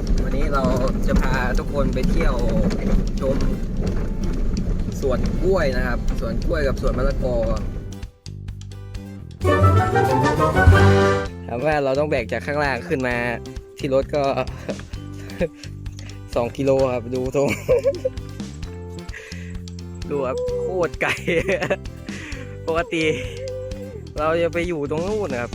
ับวันนี้เราจะพาทุกคนไปเที่ยวชมสวนกล้วยนะครับ สวนกล้วยกับสวนมะละกอถามว่าเราต้องแบกจากข้างล่างขึ้นมาที่รถก็ สองกิโลครับ ดูตรงดูครับโคตรไกล ปกติ เราจะไปอยู่ตรงนู้นนะครับ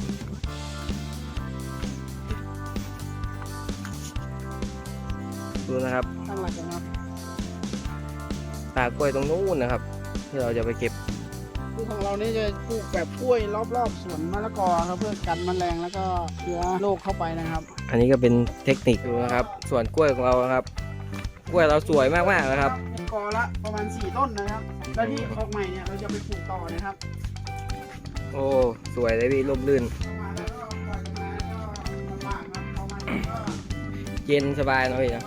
ดูนะครับตั้งหลักกันนะป่ากล้วยตรงนู้นนะครับ ที่เราจะไปเก็บคือของเรานี่จะปลูกแบบกล้วยรอบๆสวนมะละกอครับเพื่อกันแมลงแล้วก็เชื้อโรคเข้าไปนะครับ อันนี้ก็เป็นเทคนิคดูนะครับสวนกล้วยของเรานะครับ กล้วยเราสวยมากๆนะครับกอละประมาณ 4 ต้นนะครับ แล้วที่ออกใหม่เนี่ยเราจะไปปลูกต่อนะครับ โอ้สวยเลยพี่ร่มรื่นเข้ามาแล้วก็ปล่อยมาแล้วก็ลำบากครับเอามาก็เย็นสบายเนาะพี่นะ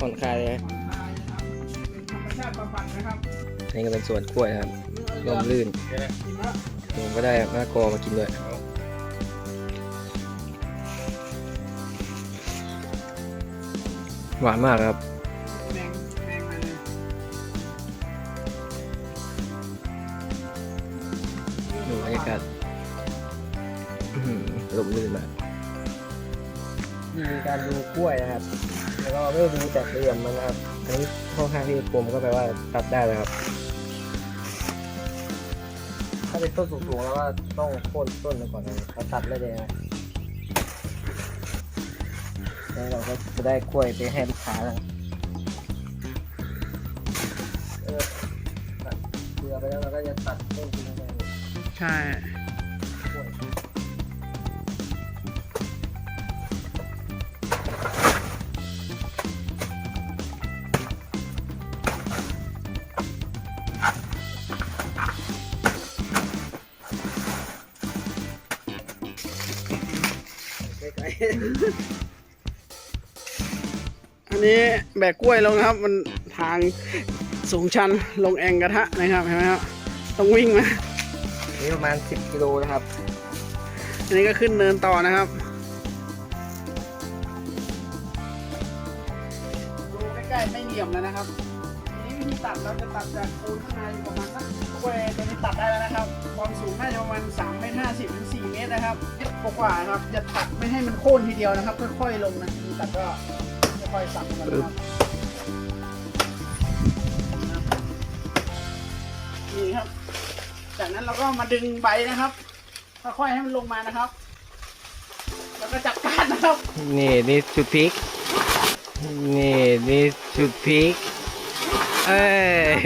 ผ่อนคลายเลยนคลายนะครับเป็นธรรมชาติบำบัดนะครับอันนี้ก็เป็นสวนกล้วยนะครับร่มรื่นกินแล้วผมก็ได้มะละกอมากินด้วยหวานมากครับดูบรรยากาศอื้อหือร่มรื่นมาก มีการดูกล้วยนะครับ แล้วก็ไม่ดูจากเหลี่ยมมันนะครับอันนี้ค่อนข้างที่กลมก็แปลว่าตัดได้แล้วครับ ถ้าเป็นต้นสูงๆแล้วก็ต้องโค่นต้นก่อนนะครับถ้าตัดไม่ได้นะแล้วเราก็จะได้กล้วยไปให้ลูกค้าแล้วเออตัดเกลือไปแล้วเราก็จะตัดต้นทิ้งไปใช่ อันนี้แบกกล้วยลงนะครับ มันทางสูงชันลงแองกระทะนะครับเห็นไหมครับต้องวิ่งมานี่ประมาณ 10กิโลนะครับ อันนี้ก็ขึ้นเนินต่อนะครับดูใกล้ๆไม่เหลี่ยมแล้วนะครับทีนี้ วิธีตัดเราจะตัดจากโคนข้างในประมาณสักกล้วตัวนี้ตัดได้แล้วนะครับ ความสูงน่าจะประมาณ3เมตร50ถึง4เมตรนะครับเมตรกว่าครับจะตัดไม่ให้มันโค่นทีเดียวนะครับค่อยๆลงนะตัดก็ค่อยๆสับกันนะครับนี่ครับ จากนั้นเราก็มาดึงใบนะครับค่อยๆให้มันลงมานะครับ แล้วก็จับการนะครับ นี่นี่จุดพลิกนี่นี่จุดพลิก เอ้ย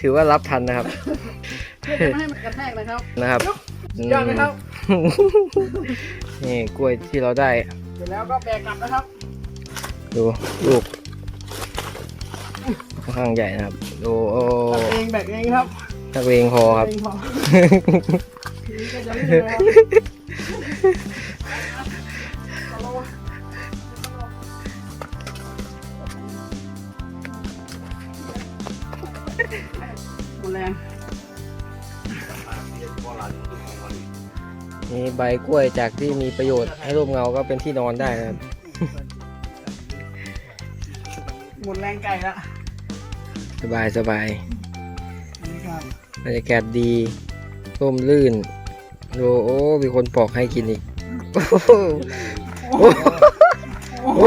ถือว่ารับทันนะครับเพื่อจะไม่ให้มันกระแทกนะครับนะครับยอดไหมครับนี่กล้วยที่เราได้ เสร็จแล้วก็แบกกลับนะครับ ดูลูกค่อนข้างใหญ่นะครับดูโอ้ตัดเองแบกเองครับนักเลงพอครับเองพอทีนี้ก็จะเล่นนะ แรงนี่ใบกล้วยจากที่มีประโยชน์ให้ร่มเงาก็เป็นที่นอนได้นะครับ หมดแรงไก่ละสบายสบายนี่ครับบรรยากาศดีร่มลื่นดูโอ้ มีคนปอกให้กินอีก โอ้โหโอ้โห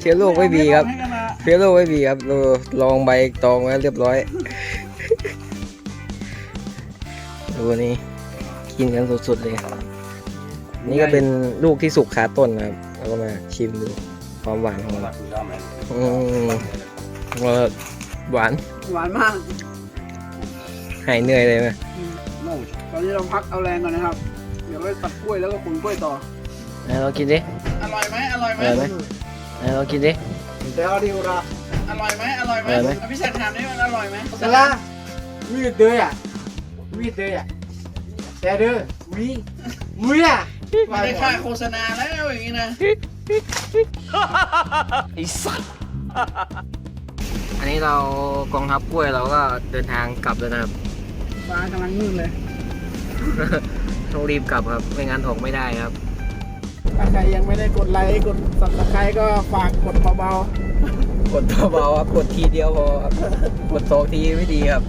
เชื้อโรคไม่มีครับ ให้กันนะ เชื้อโรคไม่มีครับเราลองใบตองไว้เรียบร้อยดูนี่กินกันสดๆเลย นี่ก็เป็นลูกที่สุกขาต้นนะครับแล้วก็มาชิมดูความหวานของมันอืมว่าหวาน หวานมาก หายเหนื่อยเลยไหมตอนนี้เราพักเอาแรงก่อนนะครับ เดี๋ยวไปตัดกล้วยแล้วก็ขนกล้วยต่อไหนเรากินดิ อร่อยไหมอร่อยไหมอร่อยไหมไหนเรากินดิ Det har de gjort. อร่อยไหมอร่อยไหมอร่อยไหมอภิเษกถามนี่มันอร่อยไหม Eller? Mye død, ja. Mye død, ja. Ser du? Mye. Mye! ไม่ได้ค่าโฆษณาแล้วอย่างนี้นะอันนี้เรากองทัพกล้วยเราก็เดินทางกลับแล้วนะครับ ฟ้ากำลังมืดเลย ต้องรีบกลับครับ ไม่งั้นออกไม่ได้ครับ ถ้าใครยังไม่ได้กดไลค์กดสับสไครก็ฝากกดเบาๆ กดเบาๆครับกดทีเดียวพอครับกดสองทีไม่ดีครับ